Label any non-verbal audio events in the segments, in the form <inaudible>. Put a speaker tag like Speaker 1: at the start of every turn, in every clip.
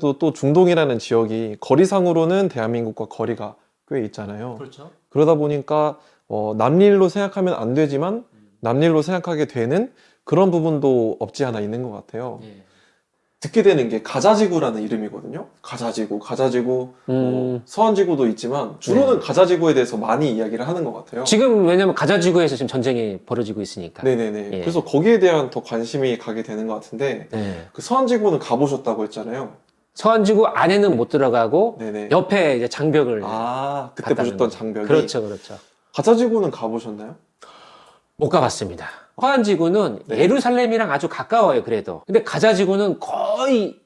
Speaker 1: 또, 또 중동이라는 지역이 거리상으로는 대한민국과 거리가 꽤 있잖아요.
Speaker 2: 그렇죠.
Speaker 1: 그러다 보니까 어, 남일로 생각하면 안 되지만 남일로 생각하게 되는 그런 부분도 없지 않아 있는 것 같아요.
Speaker 2: 예.
Speaker 1: 듣게 되는 게 가자지구라는 이름이거든요. 가자지구, 가자지구, 뭐
Speaker 2: 음.
Speaker 1: 서한지구도 있지만 주로는 가자지구에 대해서 많이 이야기를 하는 것 같아요.
Speaker 2: 지금 왜냐면 가자지구에서 지금 전쟁이 벌어지고 있으니까.
Speaker 1: 네네네.
Speaker 2: 예.
Speaker 1: 그래서 거기에 대한 더 관심이 가게 되는 것 같은데
Speaker 2: 네.
Speaker 1: 그 서한지구는 가보셨다고 했잖아요.
Speaker 2: 서한지구 안에는 못 들어가고
Speaker 1: 네네.
Speaker 2: 옆에 이제 장벽을
Speaker 1: 아 그때
Speaker 2: 갔다는
Speaker 1: 보셨던
Speaker 2: 거죠.
Speaker 1: 장벽이
Speaker 2: 그렇죠, 그렇죠.
Speaker 1: 가자지구는 가보셨나요?
Speaker 2: 못 가봤습니다. 서한지구는
Speaker 1: 네.
Speaker 2: 예루살렘이랑 아주 가까워요, 그래도. 근데 가자지구는 거의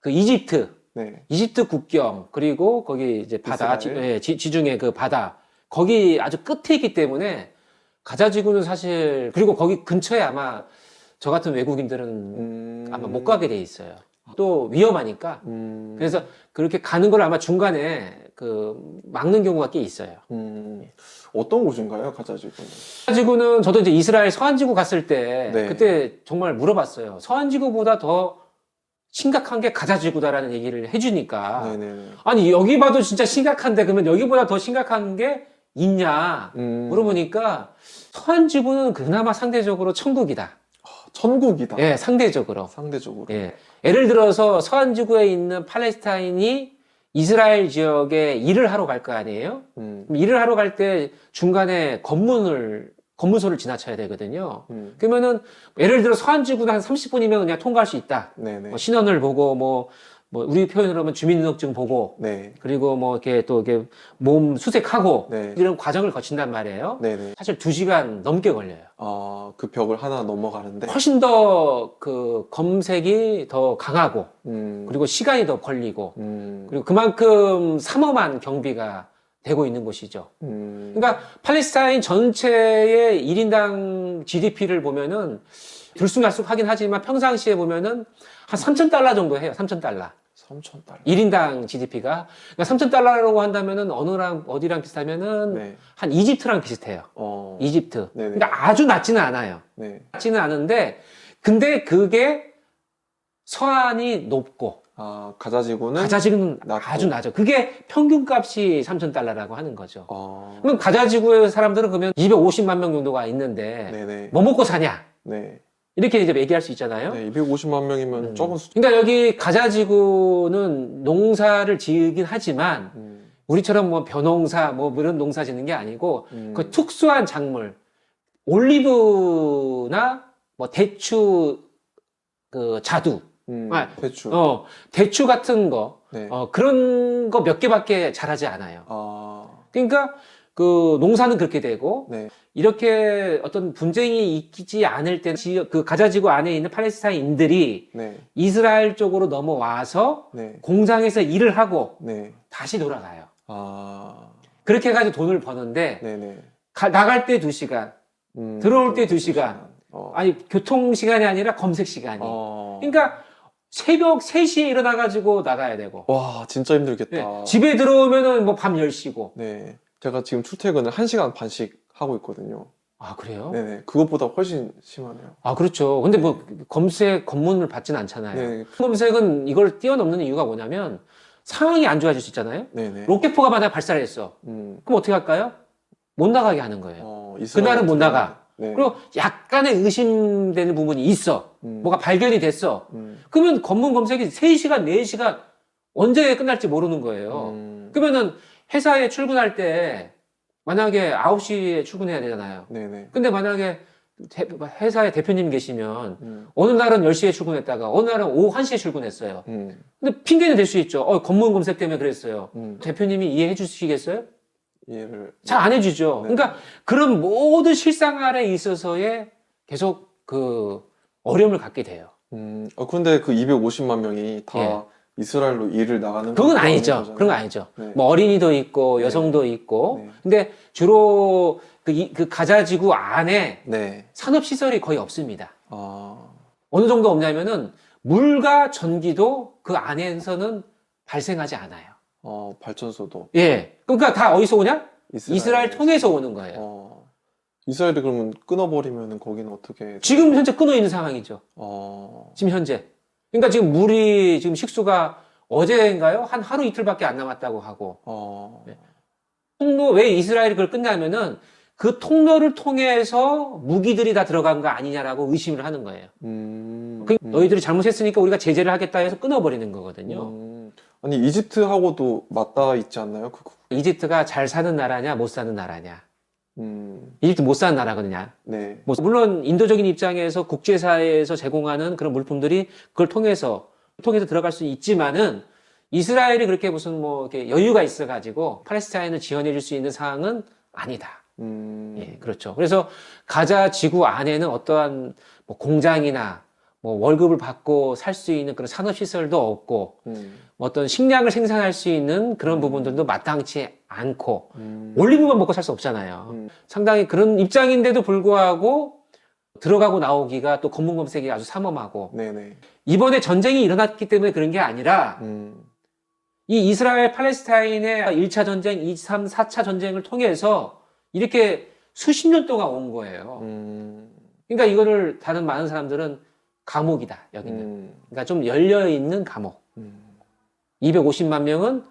Speaker 2: 그 이집트,
Speaker 1: 네.
Speaker 2: 이집트 국경 그리고 거기 이제 바다, 지,
Speaker 1: 이스라엘?
Speaker 2: 예, 지- 지중해 그 바다 거기 아주 끝에 있기 때문에 가자지구는 사실 그리고 거기 근처에 아마 저 같은 외국인들은
Speaker 1: 음...
Speaker 2: 아마 못 가게 돼 있어요. 또 위험하니까.
Speaker 1: 음...
Speaker 2: 그래서 그렇게 가는 걸 아마 중간에 그 막는 경우가 꽤 있어요.
Speaker 1: 음... 어떤 곳인가요, 가자 지구는?
Speaker 2: 서한지구는 저도 이제 이스라엘 서한지구 갔을 때
Speaker 1: 네.
Speaker 2: 그때 정말 물어봤어요. 서한지구보다 더 심각한 게 가자지구다라는 얘기를 해주니까
Speaker 1: 네네네.
Speaker 2: 아니 여기 봐도 진짜 심각한데 그러면 여기보다 더 심각한 게 있냐
Speaker 1: 음...
Speaker 2: 물어보니까 서한지구는 그나마 상대적으로 천국이다.
Speaker 1: 천국이다.
Speaker 2: 예, 상대적으로.
Speaker 1: 상대적으로.
Speaker 2: 예. 예를 들어서 서한 지구에 있는 팔레스타인이 이스라엘 지역에 일을 하러 갈 거 아니에요?
Speaker 1: 음...
Speaker 2: 일을 하러 갈 때 중간에 검문을 검문소를 지나쳐야 되거든요.
Speaker 1: 음...
Speaker 2: 그러면은 예를 들어 서한지구는 한 30분이면 그냥 통과할 수 있다. 뭐 신원을 보고 뭐, 뭐 우리 표현으로 하면 주민등록증 보고
Speaker 1: 네.
Speaker 2: 그리고 뭐 이렇게 또 이렇게 몸 수색하고
Speaker 1: 네.
Speaker 2: 이런 과정을 거친단 말이에요.
Speaker 1: 네네.
Speaker 2: 사실 두 시간 넘게 걸려요.
Speaker 1: 아, 그 벽을 하나 넘어가는데.
Speaker 2: 훨씬 더 그 검색이 더 강하고
Speaker 1: 음...
Speaker 2: 그리고 시간이 더 걸리고
Speaker 1: 음...
Speaker 2: 그리고 그만큼 삼엄한 경비가 되고 있는 곳이죠.
Speaker 1: 음...
Speaker 2: 그러니까 팔레스타인 전체의 1인당 GDP를 보면은 들쑥날쑥 하긴 하지만 평상시에 보면은 한 3,000달러 정도 해요. 3,000달러.
Speaker 1: 3천 달러.
Speaker 2: 1인당 GDP가. 그러니까 3,000달러라고 한다면은 어느랑 어디랑 비슷하면은
Speaker 1: 네.
Speaker 2: 한 이집트랑 비슷해요.
Speaker 1: 어.
Speaker 2: 이집트.
Speaker 1: 네네.
Speaker 2: 그러니까 아주 낮지는 않아요.
Speaker 1: 네.
Speaker 2: 낮지는 않은데 근데 그게 서안이 높고
Speaker 1: 아, 가자지구는
Speaker 2: 가자지구는
Speaker 1: 낮고.
Speaker 2: 아주 낮아. 그게 평균 값이 3,000달러라고 하는 거죠.
Speaker 1: 어.
Speaker 2: 그럼 가자지구의 사람들은 그러면 250만 명 정도가 있는데
Speaker 1: 네네.
Speaker 2: 뭐 먹고 사냐?
Speaker 1: 네.
Speaker 2: 이렇게 이제 얘기할 수 있잖아요.
Speaker 1: 네, 250만 명이면
Speaker 2: 음.
Speaker 1: 적은 수.
Speaker 2: 그러니까 여기 가자지구는 농사를 지으긴 하지만
Speaker 1: 음.
Speaker 2: 우리처럼 뭐 벼농사 뭐 이런 농사 짓는 게 아니고
Speaker 1: 음.
Speaker 2: 그 특수한 작물 올리브나 뭐 대추 그 자두
Speaker 1: 음.
Speaker 2: 아,
Speaker 1: 대추.
Speaker 2: 어 대추 같은 거
Speaker 1: 네.
Speaker 2: 어, 그런 거 몇 개밖에 자라지 않아요.
Speaker 1: 아.
Speaker 2: 그러니까 그 농사는 그렇게 되고
Speaker 1: 네.
Speaker 2: 이렇게 어떤 분쟁이 있지 않을 때 지역 그 가자지구 안에 있는 팔레스타인들이
Speaker 1: 네.
Speaker 2: 이스라엘 쪽으로 넘어와서
Speaker 1: 네.
Speaker 2: 공장에서 일을 하고
Speaker 1: 네.
Speaker 2: 다시 돌아가요.
Speaker 1: 아.
Speaker 2: 그렇게 해가지고 돈을 버는데
Speaker 1: 네네.
Speaker 2: 가- 나갈 때 두 시간,
Speaker 1: 음.
Speaker 2: 들어올 때 두 시간.
Speaker 1: 어.
Speaker 2: 아니 교통 시간이 아니라 검색 시간이.
Speaker 1: 어.
Speaker 2: 그러니까 새벽 3시에 일어나가지고 나가야 되고
Speaker 1: 와, 진짜 힘들겠다.
Speaker 2: 네, 집에 들어오면은 뭐 밤 10시고.
Speaker 1: 네. 제가 지금 출퇴근을 1시간 반씩 하고 있거든요.
Speaker 2: 아 그래요?
Speaker 1: 네네. 그것보다 훨씬 심하네요.
Speaker 2: 아 그렇죠. 근데 뭐 검색 검문을 받진 않잖아요.
Speaker 1: 네.
Speaker 2: 검색은 이걸 뛰어넘는 이유가 뭐냐면 상황이 안 좋아질 수 있잖아요.
Speaker 1: 네네.
Speaker 2: 로켓포가 만약 발사를 했어.
Speaker 1: 음.
Speaker 2: 그럼 어떻게 할까요? 못 나가게 하는 거예요.
Speaker 1: 어, 이스라엘
Speaker 2: 그날은 못 나가.
Speaker 1: 네.
Speaker 2: 그리고 약간의 의심되는 부분이 있어.
Speaker 1: 음.
Speaker 2: 뭐가 발견이 됐어.
Speaker 1: 음.
Speaker 2: 그러면 검문 검색이 3시간, 4시간 언제 끝날지 모르는 거예요.
Speaker 1: 음.
Speaker 2: 그러면은 회사에 출근할 때 만약에 9시에 출근해야 되잖아요.
Speaker 1: 네네.
Speaker 2: 근데 만약에 대- 회사에 대표님 계시면
Speaker 1: 음.
Speaker 2: 어느 날은 10시에 출근했다가 어느 날은 오후 1시에 출근했어요.
Speaker 1: 음.
Speaker 2: 근데 핑계는 될 수 있죠. 어, 검문 검색 때문에 그랬어요.
Speaker 1: 음.
Speaker 2: 대표님이 이해해 주시겠어요?
Speaker 1: 이해를.
Speaker 2: 잘 안 해주죠.
Speaker 1: 네.
Speaker 2: 그러니까 그런 모든 실생활에 있어서의 계속 그 어려움을 갖게 돼요.
Speaker 1: 음. 어, 그런데 그 250만 명이 다
Speaker 2: 예.
Speaker 1: 이스라엘로 일을 나가는
Speaker 2: 그건
Speaker 1: 건
Speaker 2: 아니죠.
Speaker 1: 거잖아요.
Speaker 2: 그런 거 아니죠.
Speaker 1: 네.
Speaker 2: 뭐 어린이도 있고
Speaker 1: 네.
Speaker 2: 여성도 있고.
Speaker 1: 네.
Speaker 2: 근데 주로 그, 이- 그 가자 지구 안에
Speaker 1: 네.
Speaker 2: 산업 시설이 거의 없습니다.
Speaker 1: 아.
Speaker 2: 어느 정도 없냐면은 물과 전기도 그 안에서는 발생하지 않아요.
Speaker 1: 어, 발전소도
Speaker 2: 예. 그러니까 다 어디서 오냐?
Speaker 1: 이스라엘,
Speaker 2: 이스라엘 통해서 오는 거예요.
Speaker 1: 어. 이스라엘이 그러면 끊어버리면 거기는 어떻게?
Speaker 2: 지금 현재 끊어 있는 상황이죠.
Speaker 1: 어.
Speaker 2: 지금 현재. 그러니까 지금 물이 지금 식수가 어제인가요? 한 하루 이틀밖에 안 남았다고 하고
Speaker 1: 어.
Speaker 2: 네. 통로 왜 이스라엘이 그걸 끝나면은 그 통로를 통해서 무기들이 다 들어간 거 아니냐라고 의심을 하는 거예요.
Speaker 1: 음.
Speaker 2: 그
Speaker 1: 음.
Speaker 2: 너희들이 잘못했으니까 우리가 제재를 하겠다 해서 끊어버리는 거거든요.
Speaker 1: 음. 아니 이집트하고도 맞닿아 있지 않나요? 그, 그-
Speaker 2: 이집트가 잘 사는 나라냐 못 사는 나라냐.
Speaker 1: 음.
Speaker 2: 이집트 못 사는 나라거든요.
Speaker 1: 네.
Speaker 2: 뭐 물론 인도적인 입장에서 국제사회에서 제공하는 그런 물품들이 그걸 통해서 통해서 들어갈 수 있지만은 이스라엘이 그렇게 무슨 뭐 이렇게 여유가 있어가지고 팔레스타인을 지원해줄 수 있는 상황은 아니다.
Speaker 1: 음.
Speaker 2: 예, 그렇죠. 그래서 가자 지구 안에는 어떠한 뭐 공장이나 뭐 월급을 받고 살 수 있는 그런 산업 시설도 없고
Speaker 1: 음.
Speaker 2: 뭐 어떤 식량을 생산할 수 있는 그런 부분들도 마땅치 않고
Speaker 1: 음.
Speaker 2: 올리브만 먹고 살 수 없잖아요.
Speaker 1: 음.
Speaker 2: 상당히 그런 입장인데도 불구하고 들어가고 나오기가 또 검문 검색이 아주 삼엄하고
Speaker 1: 네네.
Speaker 2: 이번에 전쟁이 일어났기 때문에 그런 게 아니라
Speaker 1: 음.
Speaker 2: 이 이스라엘 팔레스타인의 1차 전쟁, 2, 3, 4차 전쟁을 통해서 이렇게 수십 년 동안 온 거예요.
Speaker 1: 음.
Speaker 2: 그러니까 이거를 다른 많은 사람들은 감옥이다, 여기는.
Speaker 1: 음.
Speaker 2: 그러니까 좀 열려 있는 감옥.
Speaker 1: 음.
Speaker 2: 250만 명은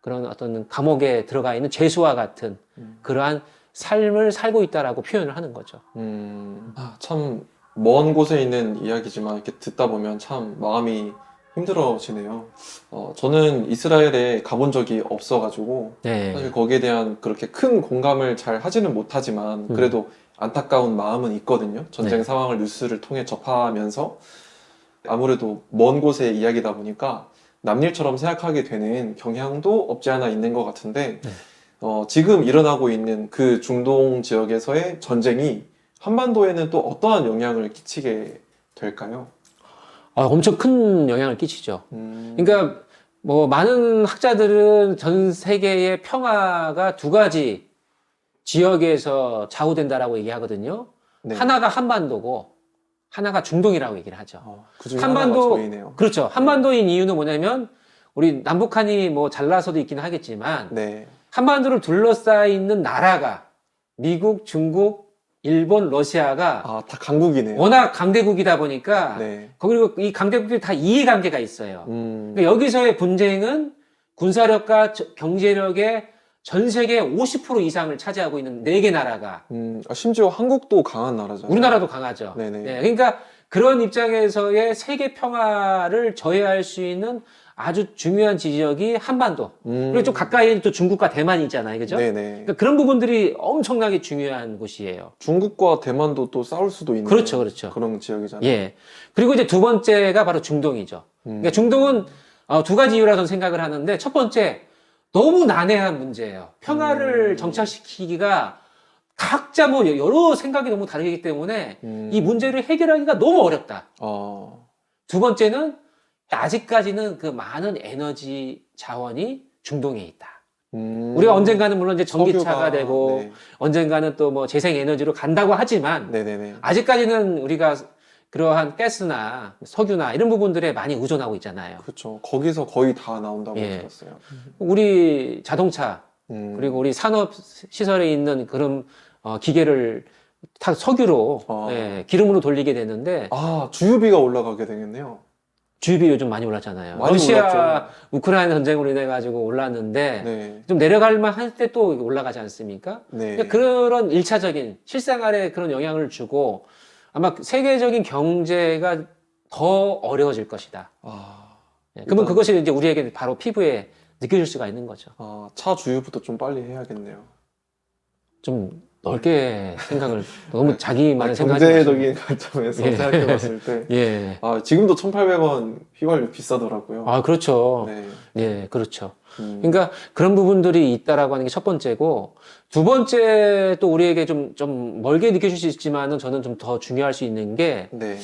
Speaker 2: 그런 어떤 감옥에 들어가 있는 죄수와 같은
Speaker 1: 음.
Speaker 2: 그러한 삶을 살고 있다라고 표현을 하는 거죠.
Speaker 1: 음. 아, 참 먼 곳에 있는 이야기지만 이렇게 듣다 보면 참 마음이 힘들어지네요. 어, 저는 이스라엘에 가본 적이 없어가지고
Speaker 2: 네.
Speaker 1: 사실 거기에 대한 그렇게 큰 공감을 잘 하지는 못하지만
Speaker 2: 음.
Speaker 1: 그래도 안타까운 마음은 있거든요. 전쟁
Speaker 2: 네.
Speaker 1: 상황을 뉴스를 통해 접하면서 아무래도 먼 곳의 이야기다 보니까 남일처럼 생각하게 되는 경향도 없지 않아 있는 것 같은데
Speaker 2: 네.
Speaker 1: 어, 지금 일어나고 있는 그 중동 지역에서의 전쟁이 한반도에는 또 어떠한 영향을 끼치게 될까요?
Speaker 2: 아, 엄청 큰 영향을 끼치죠.
Speaker 1: 음,
Speaker 2: 그러니까 뭐 많은 학자들은 전 세계의 평화가 두 가지 지역에서 좌우된다라고 얘기하거든요.
Speaker 1: 네.
Speaker 2: 하나가 한반도고 하나가 중동이라고 얘기를 하죠.
Speaker 1: 어, 그 중에
Speaker 2: 한반도-. 그렇죠. 한반도인 이유는 뭐냐면 우리 남북한이 뭐 잘나서도 있긴 하겠지만
Speaker 1: 네.
Speaker 2: 한반도를 둘러싸여 있는 나라가 미국, 중국, 일본, 러시아가
Speaker 1: 아, 다 강국이네요.
Speaker 2: 워낙 강대국이다 보니까
Speaker 1: 네.
Speaker 2: 그리고 이 강대국들이 다 이해관계가 있어요.
Speaker 1: 음,
Speaker 2: 그러니까 여기서의 분쟁은 군사력과 저- 경제력의 전 세계 50% 이상을 차지하고 있는 네 개 나라가
Speaker 1: 음, 아, 심지어 한국도 강한 나라잖아요.
Speaker 2: 우리나라도 강하죠.
Speaker 1: 네네.
Speaker 2: 네, 그러니까 그런 입장에서의 세계 평화를 저해할 수 있는 아주 중요한 지역이 한반도.
Speaker 1: 음,
Speaker 2: 그리고 좀 가까이에 또 중국과 대만이 있잖아요. 그죠?
Speaker 1: 네네.
Speaker 2: 그러니까 그런 부분들이 엄청나게 중요한 곳이에요.
Speaker 1: 중국과 대만도 또 싸울 수도 있는
Speaker 2: 그렇죠, 그렇죠.
Speaker 1: 그런 지역이잖아요.
Speaker 2: 예. 그리고 이제 두 번째가 바로 중동이죠.
Speaker 1: 음,
Speaker 2: 그러니까 중동은 어, 두 가지 이유라 저는 생각을 하는데 첫 번째 너무 난해한 문제예요. 평화를
Speaker 1: 음.
Speaker 2: 정착시키기가 각자 뭐 여러 생각이 너무 다르기 때문에
Speaker 1: 음,
Speaker 2: 이 문제를 해결하기가 너무 어렵다.
Speaker 1: 어,
Speaker 2: 두 번째는 아직까지는 그 많은 에너지 자원이 중동에 있다.
Speaker 1: 음,
Speaker 2: 우리가 언젠가는 물론 이제 전기차가
Speaker 1: 석유가-
Speaker 2: 되고
Speaker 1: 네.
Speaker 2: 언젠가는 또 뭐 재생 에너지로 간다고 하지만
Speaker 1: 네네네.
Speaker 2: 아직까지는 우리가 그러한 가스나 석유나 이런 부분들에 많이 의존하고 있잖아요.
Speaker 1: 그렇죠. 거기서 거의 다 나온다고
Speaker 2: 예.
Speaker 1: 들었어요.
Speaker 2: 우리 자동차
Speaker 1: 음,
Speaker 2: 그리고 우리 산업 시설에 있는 그런 어, 기계를 다 석유로
Speaker 1: 아.
Speaker 2: 예, 기름으로 돌리게 되는데
Speaker 1: 아 주유비가 올라가게 되겠네요.
Speaker 2: 주유비 요즘 많이 올랐잖아요.
Speaker 1: 많이
Speaker 2: 러시아
Speaker 1: 올랐죠.
Speaker 2: 우크라이나 전쟁으로 인해 가지고 올랐는데
Speaker 1: 네,
Speaker 2: 좀 내려갈만 할 때 또 올라가지 않습니까?
Speaker 1: 네.
Speaker 2: 그러니까 그런 일차적인 실생활에 그런 영향을 주고 아마 세계적인 경제가 더 어려워질 것이다.
Speaker 1: 아,
Speaker 2: 예, 그러면
Speaker 1: 일단-
Speaker 2: 그것이 이제 우리에게 바로 피부에 느껴질 수가 있는 거죠.
Speaker 1: 아, 차 주유부터 좀 빨리 해야겠네요.
Speaker 2: 좀 넓게 생각을 너무 자기만의
Speaker 1: 아. 경제적인 <laughs> 관점에서
Speaker 2: 예.
Speaker 1: 생각해봤을 때, <laughs>
Speaker 2: 예.
Speaker 1: 아 지금도 1,800원 휘발유 비싸더라고요.
Speaker 2: 아, 그렇죠.
Speaker 1: 네.
Speaker 2: 예, 그렇죠.
Speaker 1: 음,
Speaker 2: 그러니까 그런 부분들이 있다라고 하는 게 첫 번째고, 두 번째 또 우리에게 좀, 좀 멀게 느껴질 수 있지만은 저는 좀 더 중요할 수 있는 게,
Speaker 1: 네.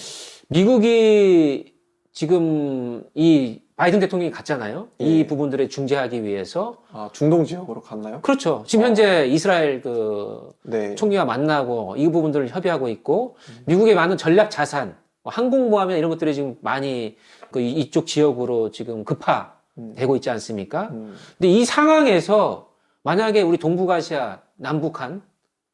Speaker 2: 미국이 지금 이 바이든 대통령이 갔잖아요. 이
Speaker 1: 예.
Speaker 2: 부분들을 중재하기 위해서.
Speaker 1: 아 중동 지역으로 갔나요?
Speaker 2: 그렇죠. 지금 현재 이스라엘 그
Speaker 1: 네.
Speaker 2: 총리와 만나고 이 부분들을 협의하고 있고 미국의 많은 전략 자산, 뭐 항공모함이나 이런 것들이 지금 많이 그 이- 이쪽 지역으로 지금 급 파되고 있지 않습니까?
Speaker 1: 음,
Speaker 2: 근데 이 상황에서 만약에 우리 동북아시아, 남북한,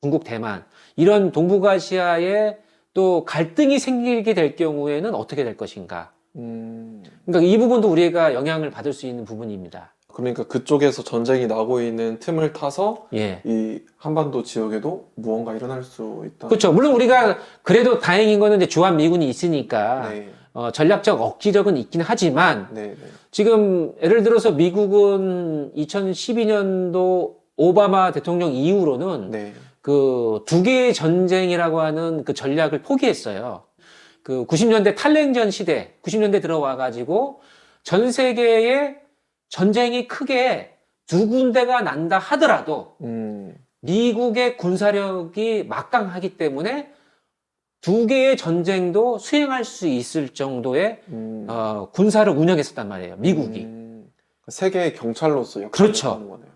Speaker 2: 중국, 대만 이런 동북아시아에 또 갈등이 생기게 될 경우에는 어떻게 될 것인가?
Speaker 1: 음,
Speaker 2: 그러니까 이 부분도 우리가 영향을 받을 수 있는 부분입니다.
Speaker 1: 그러니까 그쪽에서 전쟁이 나고 있는 틈을 타서
Speaker 2: 예.
Speaker 1: 이 한반도 지역에도 무언가 일어날 수 있다.
Speaker 2: 그렇죠. 물론 우리가 그래도 다행인 거는 이제 주한 미군이 있으니까
Speaker 1: 네,
Speaker 2: 어, 전략적 억지력은 있긴 하지만
Speaker 1: 네, 네.
Speaker 2: 지금 예를 들어서 미국은 2012년도 오바마 대통령 이후로는
Speaker 1: 네.
Speaker 2: 그두 개의 전쟁이라고 하는 그 전략을 포기했어요. 그 90년대 탈냉전 시대, 90년대 들어와 가지고 전 세계에 전쟁이 크게 두 군데가 난다 하더라도
Speaker 1: 음,
Speaker 2: 미국의 군사력이 막강하기 때문에 두 개의 전쟁도 수행할 수 있을 정도의
Speaker 1: 음,
Speaker 2: 어, 군사를 운영했었단 말이에요. 미국이.
Speaker 1: 음, 세계의 경찰로서 역할을
Speaker 2: 그렇죠.
Speaker 1: 하는 거네요.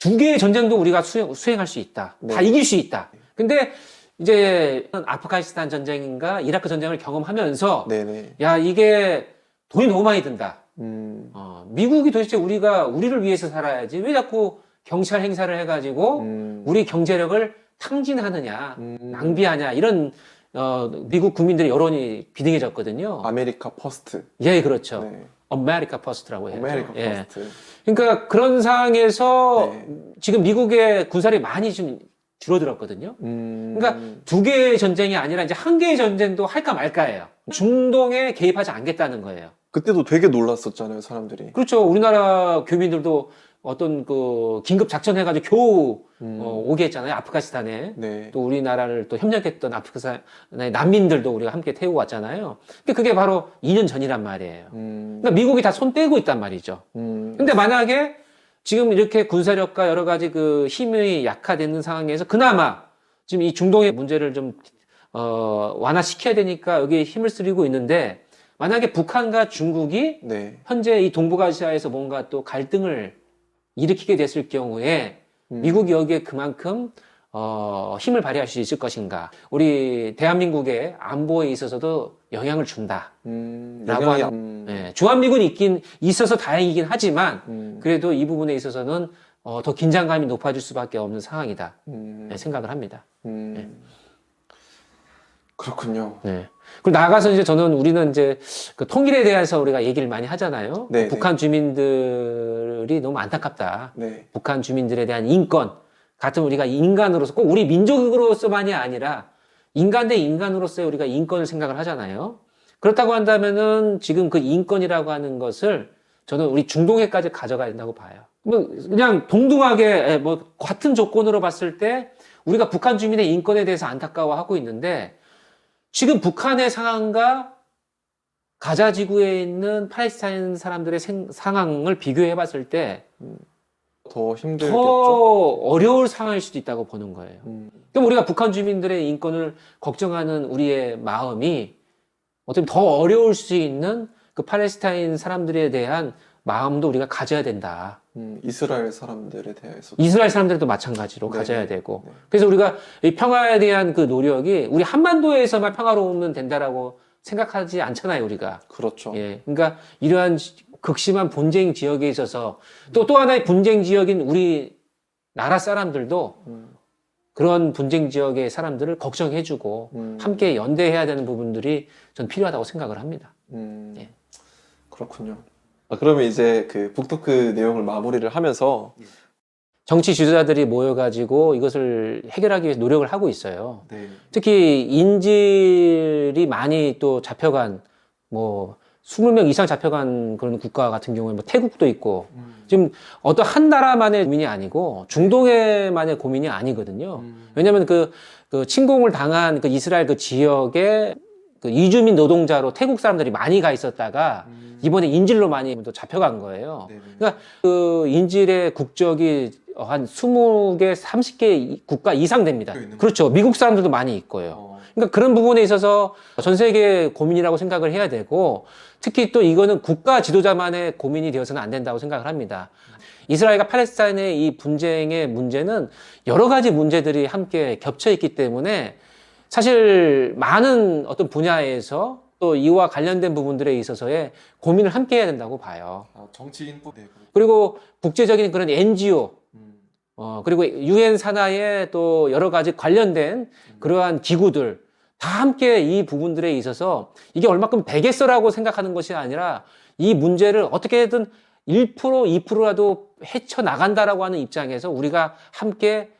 Speaker 2: 두 개의 전쟁도 우리가 수행, 수행할 수 있다. 다
Speaker 1: 네.
Speaker 2: 이길 수 있다. 근데 이제 아프가니스탄 전쟁인가 이라크 전쟁을 경험하면서
Speaker 1: 네, 네.
Speaker 2: 야 이게 돈이 너무 많이 든다.
Speaker 1: 음,
Speaker 2: 어, 미국이 도대체 우리가 우리를 위해서 살아야지 왜 자꾸 경찰 행사를 해가지고
Speaker 1: 음,
Speaker 2: 우리 경제력을 탕진하느냐,
Speaker 1: 음,
Speaker 2: 낭비하냐 이런 어, 미국 국민들의 여론이 비등해졌거든요.
Speaker 1: 아메리카 퍼스트.
Speaker 2: 예, 그렇죠.
Speaker 1: 네.
Speaker 2: 아메리카 퍼스트라고 해요.
Speaker 1: 아메리카
Speaker 2: 예.
Speaker 1: 퍼스트.
Speaker 2: 그러니까 그런 상황에서
Speaker 1: 네.
Speaker 2: 지금 미국의 군사력이 많이 좀 줄어들었거든요.
Speaker 1: 음,
Speaker 2: 그러니까 두 개의 전쟁이 아니라 이제 한 개의 전쟁도 할까 말까예요. 중동에 개입하지 않겠다는 거예요.
Speaker 1: 그때도 되게 놀랐었잖아요, 사람들이.
Speaker 2: 그렇죠. 우리나라 교민들도 어떤 그 긴급 작전 해가지고 겨우
Speaker 1: 음,
Speaker 2: 어, 오게 했잖아요. 아프가니스탄에.
Speaker 1: 네.
Speaker 2: 또 우리나라를 또 협력했던 아프가니스탄의 난민들도 우리가 함께 태우고 왔잖아요. 근데 그게 바로 2년 전이란 말이에요.
Speaker 1: 음,
Speaker 2: 그러니까 미국이 다 손 떼고 있단 말이죠.
Speaker 1: 음,
Speaker 2: 근데 만약에 지금 이렇게 군사력과 여러 가지 그 힘이 약화되는 상황에서 그나마 지금 이 중동의 문제를 좀, 어, 완화시켜야 되니까 여기에 힘을 쓰리고 있는데 만약에 북한과 중국이
Speaker 1: 네.
Speaker 2: 현재 이 동북아시아에서 뭔가 또 갈등을 일으키게 됐을 경우에
Speaker 1: 음,
Speaker 2: 미국이 여기에 그만큼 어, 힘을 발휘할 수 있을 것인가. 우리 대한민국의 안보에 있어서도 영향을 준다.
Speaker 1: 음,
Speaker 2: 라고 하는-
Speaker 1: 음,
Speaker 2: 예, 주한미군이 있긴 있어서 다행이긴 하지만
Speaker 1: 음,
Speaker 2: 그래도 이 부분에 있어서는 어, 더 긴장감이 높아질 수밖에 없는 상황이다
Speaker 1: 음,
Speaker 2: 네, 생각을 합니다.
Speaker 1: 음. 그렇군요.
Speaker 2: 네. 그리고 나가서 이제 저는 우리는 이제 그 통일에 대해서 우리가 얘기를 많이 하잖아요.
Speaker 1: 네,
Speaker 2: 북한 주민들이 너무 안타깝다.
Speaker 1: 네.
Speaker 2: 북한 주민들에 대한 인권 같은 우리가 인간으로서 꼭 우리 민족으로서만이 아니라 인간 대 인간으로서의 우리가 인권을 생각을 하잖아요. 그렇다고 한다면은 지금 그 인권이라고 하는 것을 저는 우리 중동에까지 가져가야 된다고 봐요. 뭐 그냥 동등하게 예, 뭐 같은 조건으로 봤을 때 우리가 북한 주민의 인권에 대해서 안타까워하고 있는데 지금 북한의 상황과 가자 지구에 있는 팔레스타인 사람들의 생- 상황을 비교해 봤을 때더더
Speaker 1: 힘들겠죠.
Speaker 2: 어려울 상황일 수도 있다고 보는 거예요.
Speaker 1: 음,
Speaker 2: 그럼 우리가 북한 주민들의 인권을 걱정하는 우리의 마음이 어떻게 보면 더 어려울 수 있는 그 팔레스타인 사람들에 대한 마음도 우리가 가져야 된다.
Speaker 1: 음, 이스라엘 사람들에 대해서.
Speaker 2: 이스라엘 사람들도 마찬가지로
Speaker 1: 네,
Speaker 2: 가져야
Speaker 1: 네,
Speaker 2: 되고.
Speaker 1: 네.
Speaker 2: 그래서 우리가 이 평화에 대한 그 노력이 우리 한반도에서만 평화로우면 된다라고 생각하지 않잖아요, 우리가.
Speaker 1: 그렇죠.
Speaker 2: 예. 그러니까 이러한 지- 극심한 분쟁 지역에 있어서 또또 하나의 분쟁 지역인 우리 나라 사람들도
Speaker 1: 음,
Speaker 2: 그런 분쟁 지역의 사람들을 걱정해주고
Speaker 1: 음,
Speaker 2: 함께 연대해야 되는 부분들이 전 필요하다고 생각을 합니다.
Speaker 1: 음,
Speaker 2: 예.
Speaker 1: 그렇군요. 아, 그러면 이제 그 북토크 내용을 마무리를 하면서
Speaker 2: 정치 지도자들이 모여가지고 이것을 해결하기 위해서 노력을 하고 있어요.
Speaker 1: 네.
Speaker 2: 특히 인질이 많이 또 잡혀간 뭐 20명 이상 잡혀간 그런 국가 같은 경우에 뭐 태국도 있고
Speaker 1: 음,
Speaker 2: 지금 어떤 한 나라만의 고민이 아니고 중동에만의 고민이 아니거든요.
Speaker 1: 음,
Speaker 2: 왜냐하면 그, 그 침공을 당한 그 이스라엘 그 지역에 그 이주민 노동자로 태국 사람들이 많이 가 있었다가
Speaker 1: 음,
Speaker 2: 이번에 인질로 많이 또 잡혀간 거예요.
Speaker 1: 네네.
Speaker 2: 그러니까 그 인질의 국적이 한 20개, 30개 국가 이상 됩니다. 그렇죠. 미국 사람들도 많이 있고요.
Speaker 1: 어,
Speaker 2: 그러니까 그런 부분에 있어서 전 세계 고민이라고 생각을 해야 되고 특히 또 이거는 국가 지도자만의 고민이 되어서는 안 된다고 생각을 합니다. 이스라엘과 팔레스타인의 이 분쟁의 문제는 여러 가지 문제들이 함께 겹쳐 있기 때문에 사실 많은 어떤 분야에서 또 이와 관련된 부분들에 있어서의 고민을 함께 해야 된다고 봐요.
Speaker 1: 아, 정치인 뿐. 네, 그렇-
Speaker 2: 그리고 국제적인 그런 NGO,
Speaker 1: 음,
Speaker 2: 어, 그리고 유엔 산하의 또 여러 가지 관련된 그러한 기구들 다 함께 이 부분들에 있어서 이게 얼마큼 되겠어라고 생각하는 것이 아니라 이 문제를 어떻게든 1% 2%라도 헤쳐 나간다라고 하는 입장에서 우리가 함께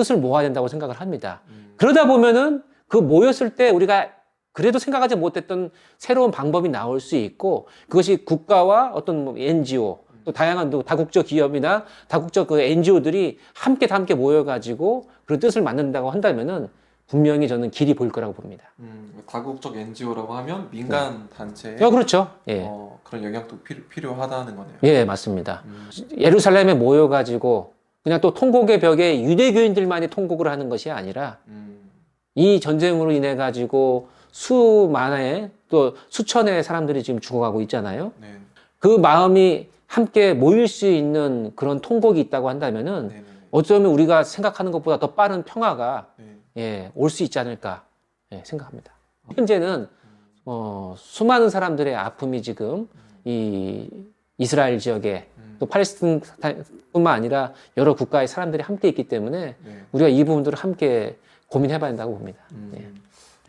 Speaker 2: 뜻을 모아야 된다고 생각을 합니다.
Speaker 1: 음,
Speaker 2: 그러다 보면은 그 모였을 때 우리가 그래도 생각하지 못했던 새로운 방법이 나올 수 있고 그것이 국가와 어떤 뭐 NGO 또 다양한 또 다국적 기업이나 다국적 그 NGO들이 함께 다 함께 모여가지고 그런 뜻을 만든다고 한다면은 분명히 저는 길이 보일 거라고 봅니다.
Speaker 1: 음, 다국적 NGO라고 하면 민간 단체에
Speaker 2: 어, 그렇죠. 예.
Speaker 1: 어, 그런 영향도 필요, 필요하다는 거네요.
Speaker 2: 예, 맞습니다.
Speaker 1: 음,
Speaker 2: 예루살렘에 모여가지고 그냥 또 통곡의 벽에 유대교인들만이 통곡을 하는 것이 아니라
Speaker 1: 음,
Speaker 2: 이 전쟁으로 인해 가지고 수만의 또 수천의 사람들이 지금 죽어가고 있잖아요.
Speaker 1: 네,
Speaker 2: 그 마음이 함께 모일 수 있는 그런 통곡이 있다고 한다면은
Speaker 1: 네, 네,
Speaker 2: 어쩌면 우리가 생각하는 것보다 더 빠른 평화가
Speaker 1: 네.
Speaker 2: 예, 올 수 있지 않을까 예, 생각합니다. 현재는 어, 수많은 사람들의 아픔이 지금 이 이스라엘 지역에
Speaker 1: 음,
Speaker 2: 또 팔레스틴뿐만 아니라 여러 국가의 사람들이 함께 있기 때문에
Speaker 1: 네,
Speaker 2: 우리가 이 부분들을 함께 고민해봐야 된다고 봅니다.
Speaker 1: 음,
Speaker 2: 예.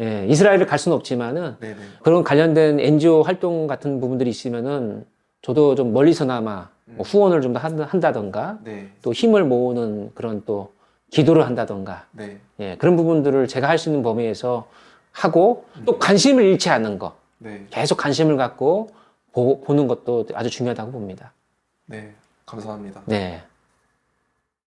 Speaker 2: 예, 이스라엘을 갈 수는 없지만은
Speaker 1: 네, 네.
Speaker 2: 그런 관련된 NGO 활동 같은 부분들이 있으면은 저도 좀 멀리서나마 뭐 후원을 좀 더 한다던가
Speaker 1: 네,
Speaker 2: 또 힘을 모으는 그런 또 기도를 한다던가
Speaker 1: 네,
Speaker 2: 예, 그런 부분들을 제가 할 수 있는 범위에서 하고 또 관심을 잃지 않는 거.
Speaker 1: 네,
Speaker 2: 계속 관심을 갖고 보, 보 는 것도 아주 중요하다고 봅니다.
Speaker 1: 네. 감사합니다.
Speaker 2: 네.